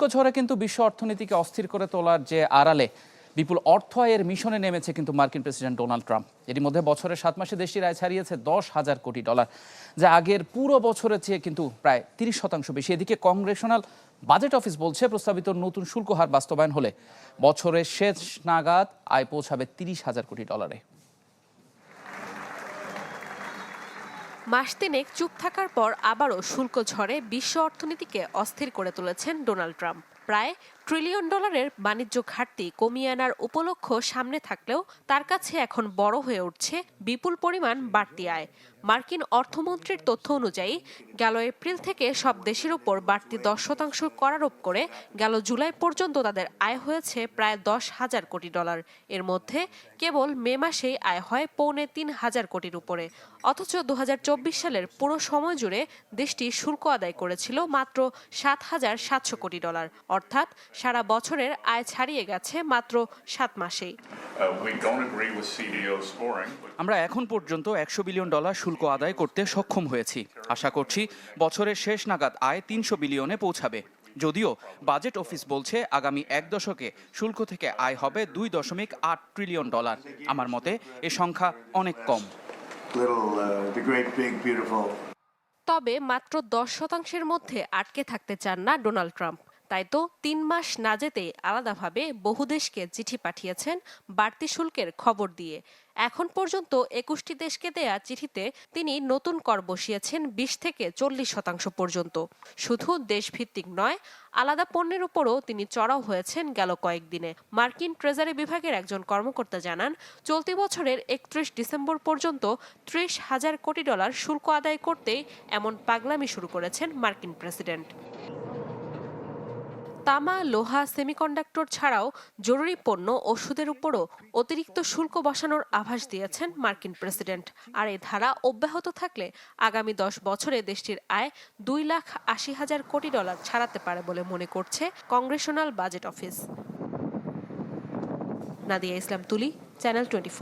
শুল্ক ঝড়ে কিন্তু বিশ্ব অর্থনীতিকে অস্থির করে তোলার যে আড়ালে, বিপুল অর্থ আয়ের মিশনে নেমেছে কিন্তু মার্কিন প্রেসিডেন্ট ডোনাল্ড ট্রাম্প। এরই মধ্যে বছরের সাত মাসে দেশটির আয় ছাড়িয়েছে দশ হাজার কোটি ডলার, যা আগের পুরো বছরের চেয়ে কিন্তু প্রায় তিরিশ শতাংশ বেশি। এদিকে কংগ্রেশনাল বাজেট অফিস বলছে, প্রস্তাবিত নতুন শুল্ক হার বাস্তবায়ন হলে বছরের শেষ নাগাদ আয় পৌঁছাবে তিরিশ হাজার কোটি ডলারে। মাস তিনেক চুপ থাকার পর আবারও শুল্ক ঝড়ে বিশ্ব অর্থনীতিকে অস্থির করে তুলেছেন ডোনাল্ড ট্রাম্প। প্রায় ট্রিলিয়ন ডলারের বাণিজ্য ঘাটতি কমিয়ে আনার উপলক্ষ সামনে থাকলেও তার কাছে এখন বড় হয়ে উঠছে বিপুল পরিমাণ বাড়তি আয়। মার্কিন অর্থমন্ত্রীর তথ্য অনুযায়ী, গেল এপ্রিল থেকে সব দেশের উপর বাড়তি দশ শতাংশ করারোপ করে গেল জুলাই পর্যন্ত তাদের আয় হয়েছে প্রায় দশ হাজার কোটি ডলার। এর মধ্যে কেবল মে মাসেই আয় হয় পৌনে তিন হাজার কোটির উপরে। অথচ দু হাজার চব্বিশ সালের পুরো সময় জুড়ে দেশটি শুল্ক আদায় করেছিল মাত্র সাত হাজার সাতশো কোটি ডলার। অর্থাৎ সারা বছরের আয় ছাড়িয়ে গেছে মাত্র সাত মাসেই। Uh, আমরা এখন পর্যন্ত একশো বিলিয়ন ডলার শুল্ক আদায় করতে সক্ষম হয়েছি। আশা করছি বছরের শেষ নাগাদ আয় তিনশো বিলিয়নে পৌঁছাবে। যদিও বাজেট অফিস বলছে আগামী এক দশকে শুল্ক থেকে আয় হবে দুই দশমিক আট ট্রিলিয়ন ডলার। আমার মতে এ সংখ্যা অনেক কম। Uh, তবে মাত্র দশ শতাংশের মধ্যে আটকে থাকতে চান না ডোনাল্ড ট্রাম্প। তাই তো তিন মাস না যেতেই আলাদাভাবে বহু দেশকে চিঠি পাঠিয়েছেন বাড়তি শুল্কের খবর দিয়ে। এখন পর্যন্ত একুশটি দেশকে দেয়া চিঠিতে তিনি নতুন কর বসিয়েছেন বিশ থেকে চল্লিশ শতাংশ পর্যন্ত। শুধু দেশভিত্তিক নয়, আলাদা পণ্যের উপরও তিনি চড়াও হয়েছেন গেল কয়েকদিনে। মার্কিন ট্রেজারি বিভাগের একজন কর্মকর্তা জানান, চলতি বছরের একত্রিশ ডিসেম্বর পর্যন্ত ত্রিশ হাজার কোটি ডলার শুল্ক আদায় করতেই এমন পাগলামি শুরু করেছেন মার্কিন প্রেসিডেন্ট। তামা, লোহা, সেমিকন্ডাক্টর ছাড়াও জরুরি পণ্য ওষুধের উপরও অতিরিক্ত শুল্ক বসানোর আভাস দিয়েছেন মার্কিন প্রেসিডেন্ট। আর এ ধারা অব্যাহত থাকলে আগামী দশ বছরে দেশটির আয় দুই লাখ আশি হাজার কোটি ডলার ছাড়াতে পারে বলে মনে করছে congressional budget office. Nadia Islam Tuli, channel twenty